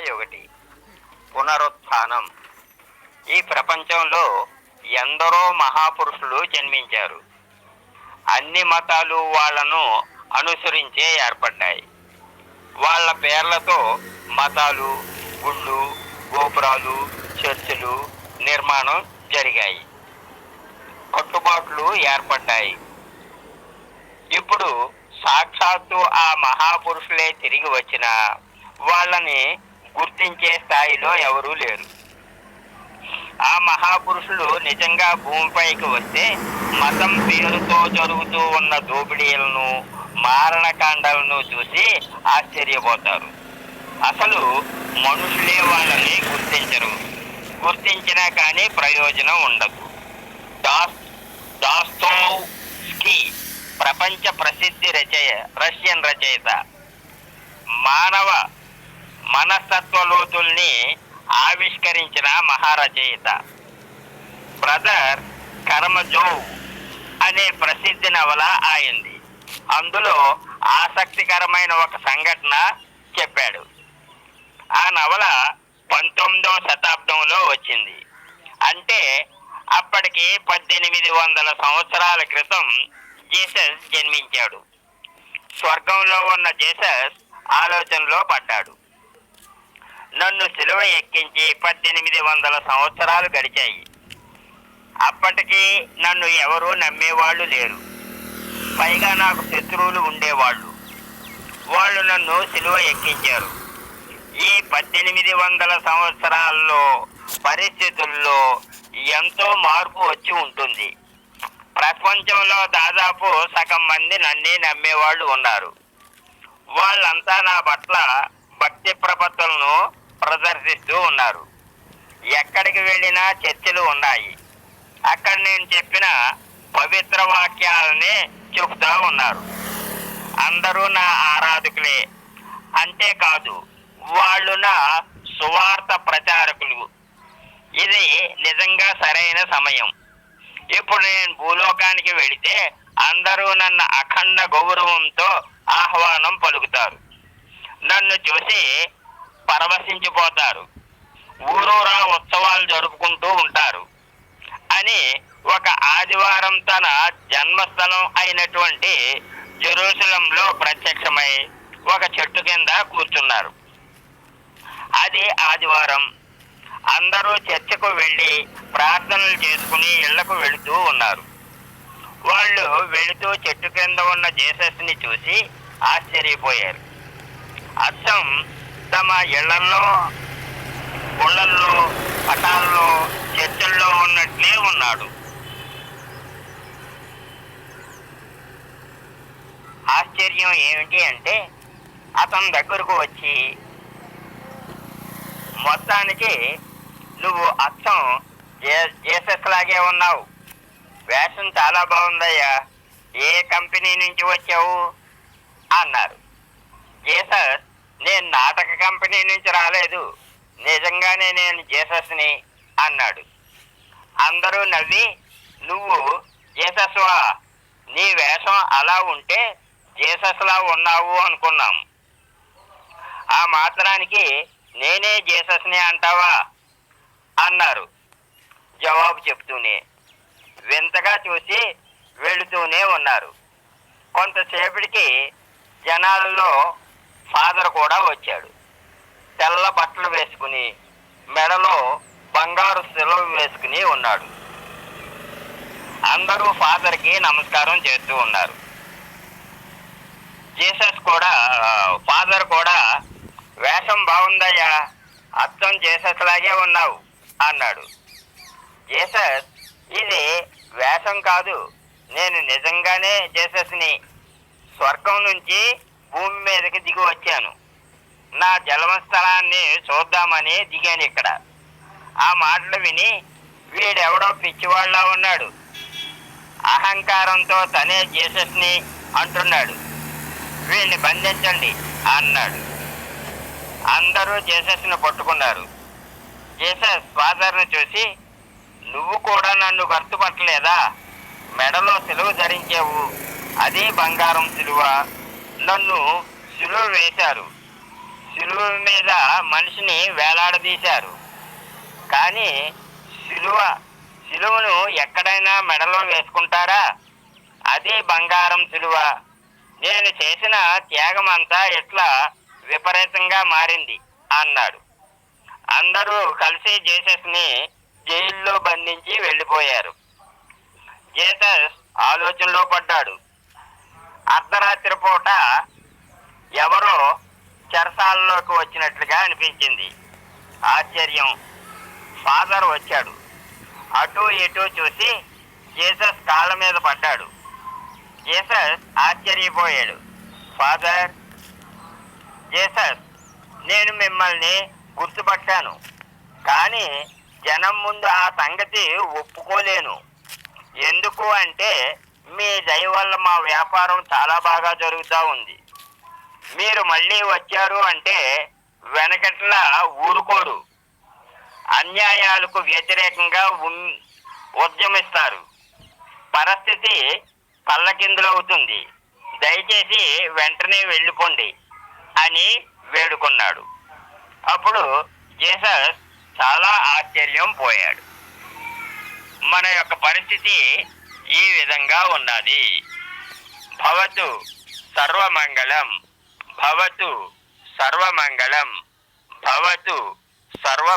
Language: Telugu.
ముప్పై ఒకటి పునరుత్థానం. ఈ ప్రపంచంలో ఎందరో మహాపురుషులు జన్మించారు. అన్ని మతాలు వాళ్ళను అనుసరించే ఏర్పడ్డాయి. వాళ్ళ పేర్లతో మతాలు గుళ్ళు గోపురాలు చర్చిలు నిర్మాణం జరిగాయి. కట్టుబాట్లు ఏర్పడ్డాయి. ఇప్పుడు సాక్షాత్తు ఆ మహాపురుషులే తిరిగి వచ్చిన వాళ్ళని గుర్తించే స్థాయిలో ఎవరూ లేరు. ఆ మహాపురుషులు నిజంగా భూమిపైకి వస్తే మతం పేరుతో జరుగుతూ ఉన్న దోపిడీలను మారణకాండాలను చూసి ఆశ్చర్యపోతారు. అసలు మనుషులే వాళ్ళని గుర్తించరు. గుర్తించినా కానీ ప్రయోజనం ఉండదు. దాస్ దాస్తోవ్స్కీ ప్రపంచ ప్రసిద్ధి రచయ రష్యన్ రచయిత. మానవ మనస్తత్వ లోతుల్ని ఆవిష్కరించిన మహారచయిత. బ్రదర్ కర్మజో అనే ప్రసిద్ధి నవల ఆయింది. అందులో ఆసక్తికరమైన ఒక సంఘటన చెప్పాడు. ఆ నవల పంతొమ్మిదవ శతాబ్దంలో వచ్చింది. అంటే అప్పటికి పద్దెనిమిది వందల సంవత్సరాల క్రితం జీసస్ జన్మించాడు. స్వర్గంలో ఉన్న జీసస్ ఆలోచనలో పడ్డాడు. నన్ను సిలువ ఎక్కించి పద్దెనిమిది వందల సంవత్సరాలు గడిచాయి. అప్పటికి నన్ను ఎవరూ నమ్మేవాళ్ళు లేరు. పైగా నాకు శత్రువులు ఉండేవాళ్ళు. వాళ్ళు నన్ను సిలువ ఎక్కించారు. ఈ పద్దెనిమిది వందల సంవత్సరాల్లో పరిస్థితుల్లో ఎంతో మార్పు వచ్చి ఉంటుంది. ప్రపంచంలో దాదాపు సగం మంది నన్నే నమ్మేవాళ్ళు ఉన్నారు. వాళ్ళంతా నా పట్ల భక్తి ప్రపత్తులను ప్రదర్శిస్తూ ఉన్నారు. ఎక్కడికి వెళ్ళినా చర్చలు ఉన్నాయి. అక్కడ నేను చెప్పిన పవిత్ర వాక్యాలని చెబుతూ ఉన్నారు. అందరూ నా ఆరాధకులే. అంతేకాదు వాళ్ళు నా సువార్త ప్రచారకులు. ఇది నిజంగా సరైన సమయం. ఇప్పుడు నేను భూలోకానికి వెళితే అందరూ నన్ను అఖండ గౌరవంతో ఆహ్వానం పలుకుతారు. నన్ను చూసి పరవశించిపోతారు. ఊరూరా ఉత్సవాలు జరుపుకుంటూ ఉంటారు. అని ఒక ఆదివారం తన జన్మస్థలం అయినటువంటి జెరూసలంలో ప్రత్యక్షమై ఒక చెట్టు కింద కూర్చున్నారు. అది ఆదివారం. అందరూ చర్చకు వెళ్ళి ప్రార్థనలు చేసుకుని ఇళ్ళకు వెళుతూ ఉన్నారు. వాళ్ళు వెళుతూ చెట్టు కింద ఉన్న జీసస్ని చూసి ఆశ్చర్యపోయారు. అర్థం తమ ఇళ్ళలో గుళ్ళల్లో పటాల్లో చర్చల్లో ఉన్నట్లే ఉన్నాడు. ఆశ్చర్యం ఏమిటి అంటే అతని దగ్గరకు వచ్చి మొత్తానికి నువ్వు అచ్చం జే- జేసస్ లాగే ఉన్నావు. వేషం చాలా బాగుందయ్యా. ఏ కంపెనీ నుంచి వచ్చావు? అన్నారు. జేసస్ నేను నాటక కంపెనీ నుంచి రాలేదు. నిజంగానే నేను జేసస్ని అన్నాడు. అందరూ నవ్వి నువ్వు జేసస్వా? నీ వేషం అలా ఉంటే జేసస్లా ఉన్నావు అనుకున్నాం. ఆ మాత్రానికి నేనే జేసస్ని అంటావా? అన్నారు. జవాబు చెప్తూనే వింతగా చూసి వెళుతూనే ఉన్నారు. కొంతసేపటికి జనాలలో ఫాదర్ కూడా వచ్చాడు. తెల్ల బట్టలు వేసుకుని మెడలో బంగారు సెలవు వేసుకుని ఉన్నాడు. అందరూ ఫాదర్కి నమస్కారం చేస్తూ ఉన్నారు. జీసస్ కూడా ఫాదర్ కూడా వేషం బాగుందయ్యా అర్థం జీసస్ లాగే ఉన్నావు అన్నాడు. జీసస్ ఇది వేషం కాదు నేను నిజంగానే జీసస్ని స్వర్గం నుంచి భూమి మీదకి దిగి వచ్చాను. నా జన్మస్థలాన్ని చూద్దామని దిగాను ఇక్కడ. ఆ మాటలు విని వీడెవడో పిచ్చివాళ్ళ ఉన్నాడు. అహంకారంతో తనే జీసస్ని అంటున్నాడు. వీడిని బంధించండి అన్నాడు. అందరూ జీసస్ని పట్టుకున్నారు. జీసస్ ఫాదర్ను చూసి నువ్వు కూడా నన్ను గుర్తుపట్టలేదా? మెడలో సిలువ ధరించావు. అదే బంగారం సిలువ. నన్ను సిలువ వేశారు. సిలువ మీద మనిషిని వేలాడదీశారు. కానీ సిలువ సిలువను ఎక్కడైనా మెడలో వేసుకుంటారా? అది బంగారం సిలువ. నేను చేసిన త్యాగం అంతా ఇట్లా విపరీతంగా మారింది అన్నాడు. అందరూ కలిసి జేసస్ని జైల్లో బంధించి వెళ్ళిపోయారు. జేసస్ ఆలోచనలో పడ్డాడు. అర్ధరాత్రి పూట ఎవరో చెరసాలలోకి వచ్చినట్లుగా అనిపించింది. ఆశ్చర్యం. ఫాదర్ వచ్చాడు. అటు ఇటు చూసి జీసస్ కాళ్ళ మీద పడ్డాడు. జీసస్ ఆశ్చర్యపోయాడు. ఫాదర్ జీసస్ నేను మిమ్మల్ని గుర్తుపట్టాను కానీ జనం ముందు ఆ సంగతి ఒప్పుకోలేను. ఎందుకు అంటే మీ దయ వల్ల మా వ్యాపారం చాలా బాగా జరుగుతూ ఉంది. మీరు మళ్ళీ వచ్చారు అంటే వెనకట్లా ఊరుకోడు. అన్యాయాలకు వ్యతిరేకంగా ఉద్యమిస్తారు. పరిస్థితి పల్లకిందులవుతుంది దయచేసి వెంటనే వెళ్ళిపోండి అని వేడుకున్నాడు. అప్పుడు జీసస్ చాలా ఆశ్చర్యం పోయాడు. మన యొక్క పరిస్థితి ఈ విధంగా ఉన్నది భవతు సర్వమంగళం భవతు సర్వమంగళం భవతు సర్వ